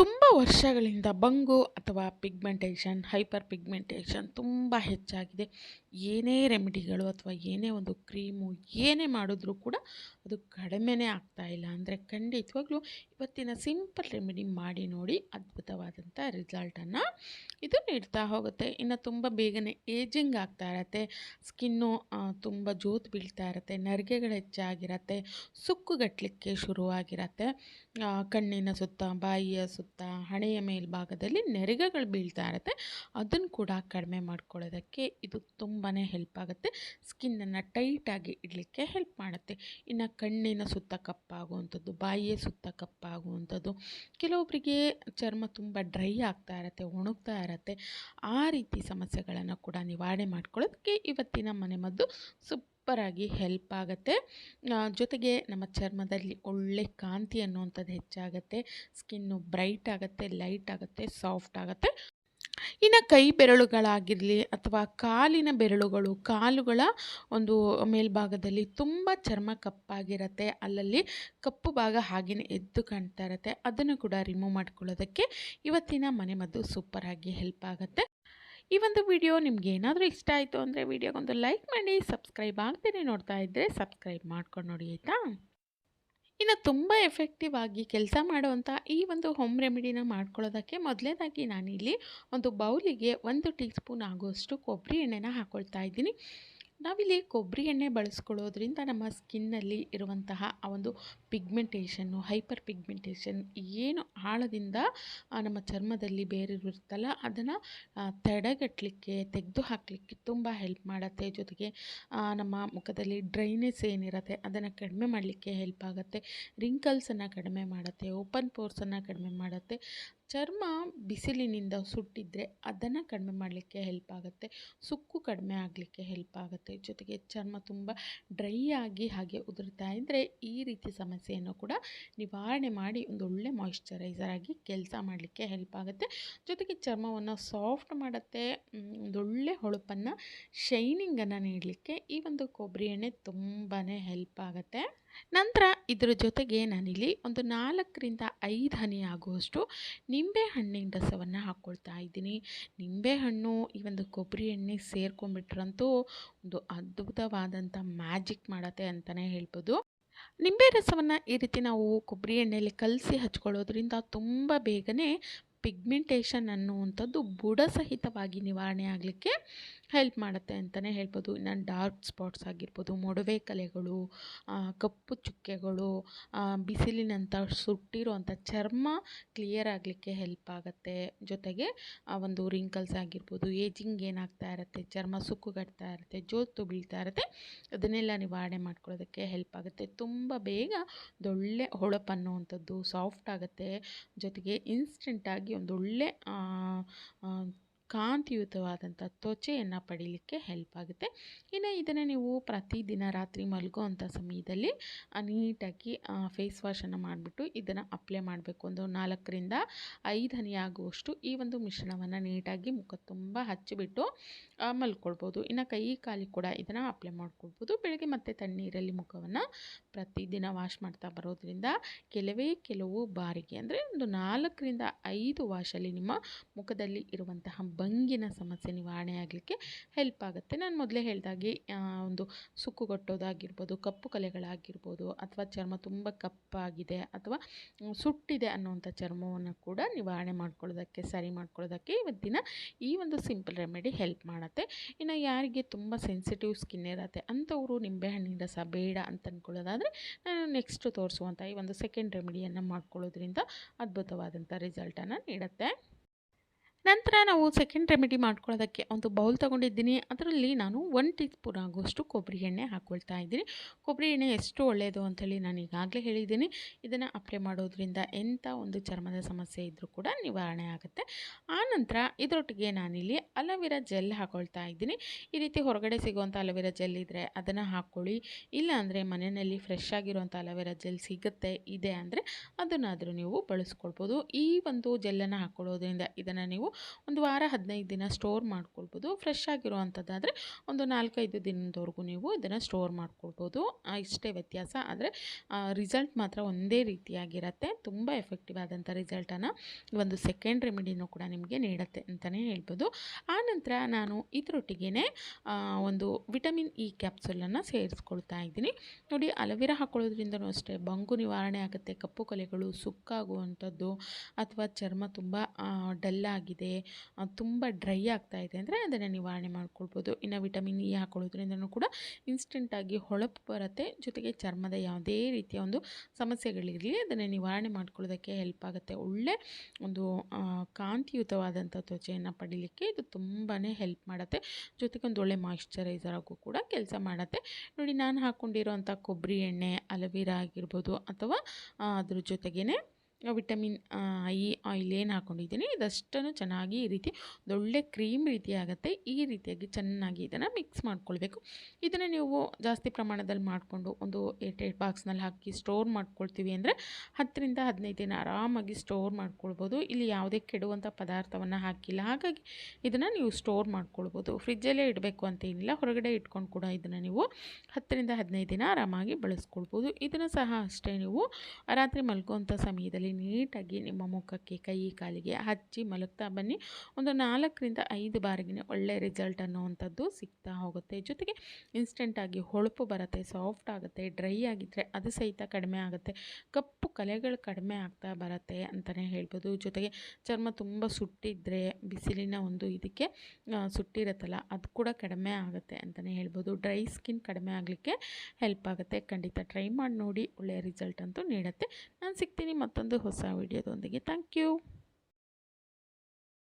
ತುಂಬ ವರ್ಷಗಳಿಂದ ಬಂಗು ಅಥವಾ ಪಿಗ್ಮೆಂಟೇಷನ್, ಹೈಪರ್ ಪಿಗ್ಮೆಂಟೇಷನ್ ತುಂಬ ಹೆಚ್ಚಾಗಿದೆ. ಏನೇ ರೆಮಿಡಿಗಳು ಅಥವಾ ಏನೇ ಒಂದು ಕ್ರೀಮು ಏನೇ ಮಾಡಿದ್ರೂ ಕೂಡ ಅದು ಕಡಿಮೆನೇ ಆಗ್ತಾ ಇಲ್ಲ ಅಂದರೆ ಖಂಡಿತವಾಗ್ಲೂ ಇವತ್ತಿನ ಸಿಂಪಲ್ ರೆಮಿಡಿ ಮಾಡಿ ನೋಡಿ ಅದ್ಭುತವಾದಂಥ ರಿಸಲ್ಟನ್ನು ಇದು ನೀಡ್ತಾ ಹೋಗುತ್ತೆ. ಇನ್ನು ತುಂಬ ಬೇಗನೆ ಏಜಿಂಗ್ ಆಗ್ತಾ ಇರತ್ತೆ, ಸ್ಕಿನ್ನು ತುಂಬ ಜೋತು ಬೀಳ್ತಾ ಇರತ್ತೆ, ನರಿಗೆಗಳು ಹೆಚ್ಚಾಗಿರತ್ತೆ, ಸುಕ್ಕುಗಟ್ಟಲಿಕ್ಕೆ ಶುರುವಾಗಿರತ್ತೆ. ಕಣ್ಣಿನ ಸುತ್ತ, ಬಾಯಿಯ ಸುತ್ತ, ಹಣೆಯ ಮೇಲ್ಭಾಗದಲ್ಲಿ ನೆರಿಗೆಗಳು ಬೀಳ್ತಾ ಇರುತ್ತೆ. ಅದನ್ನು ಕೂಡ ಕಡಿಮೆ ಮಾಡ್ಕೊಳ್ಳೋದಕ್ಕೆ ಇದು ತುಂಬಾ ಹೆಲ್ಪ್ ಆಗುತ್ತೆ. ಸ್ಕಿನ್ನನ್ನು ಟೈಟಾಗಿ ಇಡಲಿಕ್ಕೆ ಹೆಲ್ಪ್ ಮಾಡುತ್ತೆ. ಇನ್ನು ಕಣ್ಣಿನ ಸುತ್ತ ಕಪ್ಪಾಗುವಂಥದ್ದು, ಬಾಯಿಯ ಸುತ್ತ ಕಪ್ಪಾಗುವಂಥದ್ದು ಕೆಲವೊಬ್ಬರಿಗೆ ಚರ್ಮ ತುಂಬ ಡ್ರೈ ಆಗ್ತಾ ಇರುತ್ತೆ, ಒಣಗ್ತಾ ಇರುತ್ತೆ. ಆ ರೀತಿ ಸಮಸ್ಯೆಗಳನ್ನು ಕೂಡ ನಿವಾರಣೆ ಮಾಡ್ಕೊಳ್ಳೋದಕ್ಕೆ ಇವತ್ತಿನ ಮನೆಮದ್ದು ಸೂಪರಾಗಿ ಹೆಲ್ಪ್ ಆಗುತ್ತೆ. ಜೊತೆಗೆ ನಮ್ಮ ಚರ್ಮದಲ್ಲಿ ಒಳ್ಳೆ ಕಾಂತಿ ಅನ್ನುವಂಥದ್ದು ಹೆಚ್ಚಾಗುತ್ತೆ. ಸ್ಕಿನ್ನು ಬ್ರೈಟ್ ಆಗುತ್ತೆ, ಲೈಟ್ ಆಗುತ್ತೆ, ಸಾಫ್ಟ್ ಆಗುತ್ತೆ. ಇನ್ನು ಕೈ ಬೆರಳುಗಳಾಗಿರಲಿ ಅಥವಾ ಕಾಲಿನ ಬೆರಳುಗಳು, ಕಾಲುಗಳ ಒಂದು ಮೇಲ್ಭಾಗದಲ್ಲಿ ತುಂಬ ಚರ್ಮ ಕಪ್ಪಾಗಿರತ್ತೆ. ಅಲ್ಲಲ್ಲಿ ಕಪ್ಪು ಭಾಗ ಹಾಗೆಯೇ ಎದ್ದು ಕಾಣ್ತಾ ಇರತ್ತೆ. ಅದನ್ನು ಕೂಡ ರಿಮೂವ್ ಮಾಡ್ಕೊಳ್ಳೋದಕ್ಕೆ ಇವತ್ತಿನ ಮನೆಮದ್ದು ಸೂಪರಾಗಿ ಹೆಲ್ಪ್ ಆಗುತ್ತೆ. ಈ ಒಂದು ವಿಡಿಯೋ ನಿಮ್ಗೆ ಏನಾದರೂ ಇಷ್ಟ ಆಯಿತು ಅಂದರೆ ವಿಡಿಯೋಗೊಂದು ಲೈಕ್ ಮಾಡಿ, ಸಬ್ಸ್ಕ್ರೈಬ್ ಆಗ್ತೀನಿ ನೋಡ್ತಾ ಇದ್ದರೆ ಸಬ್ಸ್ಕ್ರೈಬ್ ಮಾಡ್ಕೊಂಡು ನೋಡಿ ಆಯಿತಾ? ಇನ್ನು ತುಂಬ ಎಫೆಕ್ಟಿವ್ ಆಗಿ ಕೆಲಸ ಮಾಡುವಂಥ ಈ ಒಂದು ಹೋಮ್ ರೆಮಿಡಿನ ಮಾಡ್ಕೊಳ್ಳೋದಕ್ಕೆ ಮೊದಲನೇದಾಗಿ ನಾನಿಲ್ಲಿ ಒಂದು ಬೌಲಿಗೆ ಒಂದು ಟೀ ಸ್ಪೂನ್ ಆಗುವಷ್ಟು ಕೊಬ್ಬರಿ ಎಣ್ಣೆನ ಹಾಕ್ಕೊಳ್ತಾ ಇದ್ದೀನಿ. ನಾವಿಲ್ಲಿ ಕೊಬ್ಬರಿ ಎಣ್ಣೆ ಬಳಸ್ಕೊಳ್ಳೋದ್ರಿಂದ ನಮ್ಮ ಸ್ಕಿನ್ನಲ್ಲಿ ಇರುವಂತಹ ಆ ಒಂದು ಪಿಗ್ಮೆಂಟೇಷನ್ನು, ಹೈಪರ್ ಪಿಗ್ಮೆಂಟೇಷನ್ ಏನು ಆಳದಿಂದ ನಮ್ಮ ಚರ್ಮದಲ್ಲಿ ಬೇರಿರುತ್ತಲ್ಲ, ಅದನ್ನು ತಡೆಗಟ್ಟಲಿಕ್ಕೆ ತೆಗೆದು ಹಾಕಲಿಕ್ಕೆ ತುಂಬ ಹೆಲ್ಪ್ ಮಾಡುತ್ತೆ. ಜೊತೆಗೆ ನಮ್ಮ ಮುಖದಲ್ಲಿ ಡ್ರೈನೆಸ್ ಏನಿರುತ್ತೆ, ಅದನ್ನು ಕಡಿಮೆ ಮಾಡಲಿಕ್ಕೆ ಹೆಲ್ಪ್ ಆಗುತ್ತೆ. ರಿಂಕಲ್ಸನ್ನು ಕಡಿಮೆ ಮಾಡುತ್ತೆ, ಓಪನ್ ಪೋರ್ಸನ್ನು ಕಡಿಮೆ ಮಾಡುತ್ತೆ. ಚರ್ಮ ಬಿಸಿಲಿನಿಂದ ಸುಟ್ಟಿದ್ರೆ ಅದನ್ನು ಕಡಿಮೆ ಮಾಡಲಿಕ್ಕೆ ಹೆಲ್ಪ್ ಆಗುತ್ತೆ. ಸುಕ್ಕು ಕಡಿಮೆ ಆಗಲಿಕ್ಕೆ ಹೆಲ್ಪ್ ಆಗುತ್ತೆ. ಜೊತೆಗೆ ಚರ್ಮ ತುಂಬ ಡ್ರೈ ಆಗಿ ಹಾಗೆ ಉದುರ್ತಾ ಇದ್ದರೆ ಈ ರೀತಿ ಸಮಸ್ಯೆಯನ್ನು ಕೂಡ ನಿವಾರಣೆ ಮಾಡಿ ಒಂದು ಒಳ್ಳೆ ಮಾಯಿಶ್ಚರೈಸರ್ ಆಗಿ ಕೆಲಸ ಮಾಡಲಿಕ್ಕೆ ಹೆಲ್ಪ್ ಆಗುತ್ತೆ. ಜೊತೆಗೆ ಚರ್ಮವನ್ನು ಸಾಫ್ಟ್ ಮಾಡುತ್ತೆ. ಒಂದೊಳ್ಳೆ ಹೊಳಪನ್ನು ಶೈನಿಂಗನ್ನು ನೀಡಲಿಕ್ಕೆ ಈ ಒಂದು ಕೊಬ್ಬರಿ ಎಣ್ಣೆ ತುಂಬಾ ಹೆಲ್ಪ್ ಆಗುತ್ತೆ. ನಂತರ ಇದರ ಜೊತೆಗೆ ನಾನಿಲ್ಲಿ ಒಂದು ನಾಲ್ಕರಿಂದ ಐದು ಹನಿ ಆಗುವಷ್ಟು ನಿಂಬೆ ಹಣ್ಣಿನ ರಸವನ್ನು ಹಾಕ್ಕೊಳ್ತಾ ಇದ್ದೀನಿ. ನಿಂಬೆಹಣ್ಣು ಈ ಒಂದು ಕೊಬ್ಬರಿ ಎಣ್ಣೆ ಸೇರ್ಕೊಂಡ್ಬಿಟ್ರಂತೂ ಒಂದು ಅದ್ಭುತವಾದಂಥ ಮ್ಯಾಜಿಕ್ ಮಾಡತ್ತೆ ಅಂತಲೇ ಹೇಳ್ಬೋದು. ನಿಂಬೆ ರಸವನ್ನು ಈ ರೀತಿ ನಾವು ಕೊಬ್ಬರಿ ಎಣ್ಣೆಯಲ್ಲಿ ಕಲಸಿ ಹಚ್ಕೊಳ್ಳೋದ್ರಿಂದ ತುಂಬ ಬೇಗನೆ ಪಿಗ್ಮೆಂಟೇಷನ್ ಅನ್ನುವಂಥದ್ದು ಬುಡ ಸಹಿತವಾಗಿ ನಿವಾರಣೆ ಆಗಲಿಕ್ಕೆ ಹೆಲ್ಪ್ ಮಾಡುತ್ತೆ ಅಂತಲೇ ಹೇಳ್ಬೋದು. ಇನ್ನು ಡಾರ್ಕ್ ಸ್ಪಾಟ್ಸ್ ಆಗಿರ್ಬೋದು, ಮೊಡವೆ ಕಲೆಗಳು ಕಪ್ಪು ಚುಕ್ಕೆಗಳು ಬಿಸಿಲಿನಂಥ ಸುಟ್ಟಿರುವಂಥ ಚರ್ಮ ಕ್ಲಿಯರ್ ಆಗಲಿಕ್ಕೆ ಹೆಲ್ಪ್ ಆಗುತ್ತೆ. ಜೊತೆಗೆ ಒಂದು ರಿಂಕಲ್ಸ್ ಆಗಿರ್ಬೋದು ಏಜಿಂಗ್ ಏನಾಗ್ತಾ ಇರುತ್ತೆ, ಚರ್ಮ ಸುಕ್ಕುಗಟ್ತಾ ಇರುತ್ತೆ, ಜೋತು ಬೀಳ್ತಾ ಇರುತ್ತೆ, ಅದನ್ನೆಲ್ಲ ನಿವಾರಣೆ ಮಾಡ್ಕೊಳ್ಳೋದಕ್ಕೆ ಹೆಲ್ಪ್ ಆಗುತ್ತೆ. ತುಂಬ ಬೇಗ ಒಂದೊಳ್ಳೆ ಹೊಳಪು ಅನ್ನುವಂಥದ್ದು ಸಾಫ್ಟ್ ಆಗುತ್ತೆ. ಜೊತೆಗೆ ಇನ್ಸ್ಟೆಂಟಾಗಿ ಒಂದೊಳ್ಳೆ ಕಾಂತಿಯುತವಾದಂಥ ತ್ವಚೆಯನ್ನು ಪಡೀಲಿಕ್ಕೆ ಹೆಲ್ಪ್ ಆಗುತ್ತೆ. ಇನ್ನು ಇದನ್ನು ನೀವು ಪ್ರತಿದಿನ ರಾತ್ರಿ ಮಲಗುವಂಥ ಸಮಯದಲ್ಲಿ ಆ, ನೀಟಾಗಿ ಫೇಸ್ ವಾಶನ್ನು ಮಾಡಿಬಿಟ್ಟು ಇದನ್ನು ಅಪ್ಲೈ ಮಾಡಬೇಕು. ಒಂದು ನಾಲ್ಕರಿಂದ ಐದು ಹನಿ ಆಗುವಷ್ಟು ಈ ಒಂದು ಮಿಶ್ರಣವನ್ನು ನೀಟಾಗಿ ಮುಖ ತುಂಬ ಹಚ್ಚಿಬಿಟ್ಟು ಮಲ್ಕೊಳ್ಬೋದು. ಇನ್ನು ಕೈ ಕಾಲಿಗೆ ಕೂಡ ಇದನ್ನು ಅಪ್ಲೈ ಮಾಡ್ಕೊಳ್ಬೋದು. ಬೆಳಗ್ಗೆ ಮತ್ತೆ ತಣ್ಣೀರಲ್ಲಿ ಮುಖವನ್ನು ಪ್ರತಿದಿನ ವಾಶ್ ಮಾಡ್ತಾ ಬರೋದ್ರಿಂದ ಕೆಲವೇ ಕೆಲವು ಬಾರಿಗೆ ಅಂದರೆ ಒಂದು ನಾಲ್ಕರಿಂದ ಐದು ವಾಶಲ್ಲಿ ನಿಮ್ಮ ಮುಖದಲ್ಲಿ ಇರುವಂತಹ ಬಂಗಿನ ಸಮಸ್ಯೆ ನಿವಾರಣೆ ಆಗಲಿಕ್ಕೆ ಹೆಲ್ಪ್ ಆಗುತ್ತೆ. ನಾನು ಮೊದಲೇ ಹೇಳಿದಾಗೆ ಒಂದು ಸುಕ್ಕುಗೊಟ್ಟೋದಾಗಿರ್ಬೋದು ಕಪ್ಪು ಕಲೆಗಳಾಗಿರ್ಬೋದು, ಅಥವಾ ಚರ್ಮ ತುಂಬ ಕಪ್ಪಾಗಿದೆ, ಅಥವಾ ಸುಟ್ಟಿದೆ ಅನ್ನುವಂಥ ಚರ್ಮವನ್ನು ಕೂಡ ನಿವಾರಣೆ ಮಾಡ್ಕೊಳ್ಳೋದಕ್ಕೆ, ಸರಿ ಮಾಡ್ಕೊಳ್ಳೋದಕ್ಕೆ ಇವತ್ತಿನ ಈ ಒಂದು ಸಿಂಪಲ್ ರೆಮಿಡಿ ಹೆಲ್ಪ್ ಮಾಡುತ್ತೆ. ಇನ್ನು ಯಾರಿಗೆ ತುಂಬ ಸೆನ್ಸಿಟಿವ್ ಸ್ಕಿನ್ ಇರುತ್ತೆ, ಅಂಥವರು ನಿಂಬೆಹಣ್ಣಿನ ರಸ ಬೇಡ ಅಂತ ಅಂದ್ಕೊಳ್ಳೋದಾದರೆ ನಾನು ನೆಕ್ಸ್ಟ್ ತೋರಿಸುವಂಥ ಈ ಒಂದು ಸೆಕೆಂಡ್ ರೆಮಿಡಿಯನ್ನು ಮಾಡ್ಕೊಳ್ಳೋದ್ರಿಂದ ಅದ್ಭುತವಾದಂಥ ರಿಸಲ್ಟನ್ನು ನೀಡುತ್ತೆ. ನಂತರ ನಾವು ಸೆಕೆಂಡ್ ರೆಮಿಡಿ ಮಾಡ್ಕೊಳ್ಳೋದಕ್ಕೆ ಒಂದು ಬೌಲ್ ತೊಗೊಂಡಿದ್ದೀನಿ. ಅದರಲ್ಲಿ ನಾನು ಒನ್ ಟೀ ಸ್ಪೂನ್ ಆಗುವಷ್ಟು ಕೊಬ್ಬರಿ ಎಣ್ಣೆ ಹಾಕ್ಕೊಳ್ತಾ ಇದ್ದೀನಿ. ಕೊಬ್ಬರಿ ಎಣ್ಣೆ ಎಷ್ಟು ಒಳ್ಳೆಯದು ಅಂಥೇಳಿ ನಾನು ಈಗಾಗಲೇ ಹೇಳಿದ್ದೀನಿ. ಇದನ್ನು ಅಪ್ಲೈ ಮಾಡೋದ್ರಿಂದ ಎಂಥ ಒಂದು ಚರ್ಮದ ಸಮಸ್ಯೆ ಇದ್ದರೂ ಕೂಡ ನಿವಾರಣೆ ಆಗುತ್ತೆ. ಆನಂತರ ಇದರೊಟ್ಟಿಗೆ ನಾನಿಲ್ಲಿ ಅಲೋವೆರಾ ಜೆಲ್ ಹಾಕ್ಕೊಳ್ತಾ ಇದ್ದೀನಿ. ಈ ರೀತಿ ಹೊರಗಡೆ ಸಿಗುವಂಥ ಅಲೋವೆರಾ ಜೆಲ್ ಇದ್ದರೆ ಅದನ್ನು ಹಾಕ್ಕೊಳ್ಳಿ. ಇಲ್ಲ ಅಂದರೆ ಮನೆಯಲ್ಲಿ ಫ್ರೆಶ್ ಆಗಿರುವಂಥ ಅಲೋವೆರಾ ಜೆಲ್ ಸಿಗುತ್ತೆ, ಇದೆ ಅಂದರೆ ಅದನ್ನಾದರೂ ನೀವು ಬಳಸ್ಕೊಳ್ಬೋದು. ಈ ಒಂದು ಜೆಲ್ಲನ್ನು ಹಾಕ್ಕೊಳ್ಳೋದ್ರಿಂದ ಇದನ್ನು ನೀವು ಒಂದು ವಾರ, ಹದಿನೈದು ದಿನ ಸ್ಟೋರ್ ಮಾಡ್ಕೊಳ್ಬೋದು. ಫ್ರೆಶ್ ಆಗಿರುವಂಥದ್ದಾದರೆ ಒಂದು ನಾಲ್ಕೈದು ದಿನದವರೆಗೂ ನೀವು ಇದನ್ನು ಸ್ಟೋರ್ ಮಾಡ್ಕೊಳ್ಬೋದು. ಇಷ್ಟೇ ವ್ಯತ್ಯಾಸ. ಆದರೆ ರಿಸಲ್ಟ್ ಮಾತ್ರ ಒಂದೇ ರೀತಿಯಾಗಿರುತ್ತೆ. ತುಂಬ ಎಫೆಕ್ಟಿವ್ ಆದಂಥ ರಿಸಲ್ಟನ್ನು ಒಂದು ಸೆಕೆಂಡ್ ರೆಮಿಡಿನೂ ಕೂಡ ನಿಮಗೆ ನೀಡುತ್ತೆ ಅಂತಲೇ ಹೇಳ್ಬೋದು. ಆನಂತರ ನಾನು ಇದರೊಟ್ಟಿಗೆ ಒಂದು ವಿಟಮಿನ್ ಇ ಕ್ಯಾಪ್ಸುಲನ್ನು ಸೇರಿಸ್ಕೊಳ್ತಾ ಇದ್ದೀನಿ. ನೋಡಿ, ಅಲೋವೆರಾ ಹಾಕೊಳ್ಳೋದ್ರಿಂದನೂ ಅಷ್ಟೇ ಬಂಗು ನಿವಾರಣೆ ಆಗುತ್ತೆ. ಕಪ್ಪು ಕಲೆಗಳು, ಸುಕ್ಕಾಗುವಂಥದ್ದು ಅಥವಾ ಚರ್ಮ ತುಂಬ ಡಲ್ ಆ, ತುಂಬ ಡ್ರೈ ಆಗ್ತಾ ಇದೆ ಅಂದರೆ ಅದನ್ನು ನಿವಾರಣೆ ಮಾಡ್ಕೊಳ್ಬೋದು. ಇನ್ನು ವಿಟಮಿನ್ ಇ ಹಾಕೊಳ್ಳೋದ್ರಿಂದನೂ ಕೂಡ ಇನ್ಸ್ಟೆಂಟಾಗಿ ಹೊಳಪು ಬರುತ್ತೆ. ಜೊತೆಗೆ ಚರ್ಮದ ಯಾವುದೇ ರೀತಿಯ ಒಂದು ಸಮಸ್ಯೆಗಳಿರಲಿ ಅದನ್ನು ನಿವಾರಣೆ ಮಾಡ್ಕೊಳ್ಳೋದಕ್ಕೆ ಹೆಲ್ಪ್ ಆಗುತ್ತೆ. ಒಳ್ಳೆ ಒಂದು ಕಾಂತಿಯುತವಾದಂಥ ತ್ವಚೆಯನ್ನು ಪಡೀಲಿಕ್ಕೆ ಇದು ತುಂಬಾ ಹೆಲ್ಪ್ ಮಾಡುತ್ತೆ. ಜೊತೆಗೆ ಒಂದು ಒಳ್ಳೆ ಮಾಯಿಶ್ಚರೈಸರ್ ಆಗು ಕೂಡ ಕೆಲಸ ಮಾಡುತ್ತೆ. ನೋಡಿ ನಾನು ಹಾಕ್ಕೊಂಡಿರೋಂಥ ಕೊಬ್ಬರಿ ಎಣ್ಣೆ ಅಲವೀರಾ ಆಗಿರ್ಬೋದು ಅಥವಾ ಅದ್ರ ಜೊತೆಗೇ ವಿಟಮಿನ್ ಐ ಆಯಿಲ್ ಏನು ಹಾಕ್ಕೊಂಡಿದ್ದೀನಿ ಇದಷ್ಟನ್ನು ಚೆನ್ನಾಗಿ ಈ ರೀತಿ ಒಂದೊಳ್ಳೆ ಕ್ರೀಮ್ ರೀತಿ ಆಗುತ್ತೆ ಈ ರೀತಿಯಾಗಿ ಚೆನ್ನಾಗಿ ಇದನ್ನು ಮಿಕ್ಸ್ ಮಾಡ್ಕೊಳ್ಬೇಕು. ಇದನ್ನು ನೀವು ಜಾಸ್ತಿ ಪ್ರಮಾಣದಲ್ಲಿ ಮಾಡಿಕೊಂಡು ಒಂದು ಏಟ್ ಏಟ್ ಬಾಕ್ಸ್ನಲ್ಲಿ ಹಾಕಿ ಸ್ಟೋರ್ ಮಾಡ್ಕೊಳ್ತೀವಿ ಅಂದರೆ ಹತ್ತರಿಂದ ಹದಿನೈದು ದಿನ ಆರಾಮಾಗಿ ಸ್ಟೋರ್ ಮಾಡ್ಕೊಳ್ಬೋದು. ಇಲ್ಲಿ ಯಾವುದೇ ಕೆಡುವಂಥ ಪದಾರ್ಥವನ್ನು ಹಾಕಿಲ್ಲ. ಹಾಗಾಗಿ ಇದನ್ನು ನೀವು ಸ್ಟೋರ್ ಮಾಡ್ಕೊಳ್ಬೋದು. ಫ್ರಿಜ್ಜಲ್ಲೇ ಇಡಬೇಕು ಅಂತ ಏನಿಲ್ಲ. ಹೊರಗಡೆ ಇಟ್ಕೊಂಡು ಕೂಡ ಇದನ್ನು ನೀವು ಹತ್ತರಿಂದ ಹದಿನೈದು ದಿನ ಆರಾಮಾಗಿ ಬಳಸ್ಕೊಳ್ಬೋದು. ಇದನ್ನು ಸಹ ಅಷ್ಟೇ ನೀವು ರಾತ್ರಿ ಮಲ್ಗುವಂಥ ಸಮಯದಲ್ಲಿ ನೀಟಾಗಿ ನಿಮ್ಮ ಮುಖಕ್ಕೆ, ಕೈ, ಕಾಲಿಗೆ ಹಚ್ಚಿ ಮಲಗ್ತಾ ಬನ್ನಿ. ಒಂದು ನಾಲ್ಕರಿಂದ ಐದು ಬಾರಿಗೆ ಒಳ್ಳೆ ರಿಸಲ್ಟ್ ಅನ್ನುವಂಥದ್ದು ಸಿಗ್ತಾ ಹೋಗುತ್ತೆ. ಜೊತೆಗೆ ಇನ್ಸ್ಟೆಂಟಾಗಿ ಹೊಳಪು ಬರುತ್ತೆ ಸಾಫ್ಟ್ ಆಗುತ್ತೆ ಡ್ರೈ ಆಗಿದ್ದರೆ ಅದು ಸಹಿತ ಕಡಿಮೆ ಆಗುತ್ತೆ. ಕಪ್ಪು ಕಲೆಗಳು ಕಡಿಮೆ ಆಗ್ತಾ ಬರುತ್ತೆ ಅಂತಲೇ ಹೇಳ್ಬೋದು. ಜೊತೆಗೆ ಚರ್ಮ ತುಂಬ ಸುಟ್ಟಿದ್ದರೆ ಬಿಸಿಲಿನ ಒಂದು ಇದಕ್ಕೆ ಸುಟ್ಟಿರುತ್ತಲ್ಲ, ಅದು ಕೂಡ ಕಡಿಮೆ ಆಗುತ್ತೆ ಅಂತಲೇ ಹೇಳ್ಬೋದು. ಡ್ರೈ ಸ್ಕಿನ್ ಕಡಿಮೆ ಆಗಲಿಕ್ಕೆ ಹೆಲ್ಪ್ ಆಗುತ್ತೆ. ಖಂಡಿತ ಟ್ರೈ ಮಾಡಿ ನೋಡಿ ಒಳ್ಳೆಯ ರಿಸಲ್ಟ್ ಅಂತೂ ನೀಡುತ್ತೆ. ನಾನು ಸಿಗ್ತೀನಿ ಮತ್ತೊಂದು ಹೊಸ ವಿಡಿಯೋದೊಂದಿಗೆ. Thank you.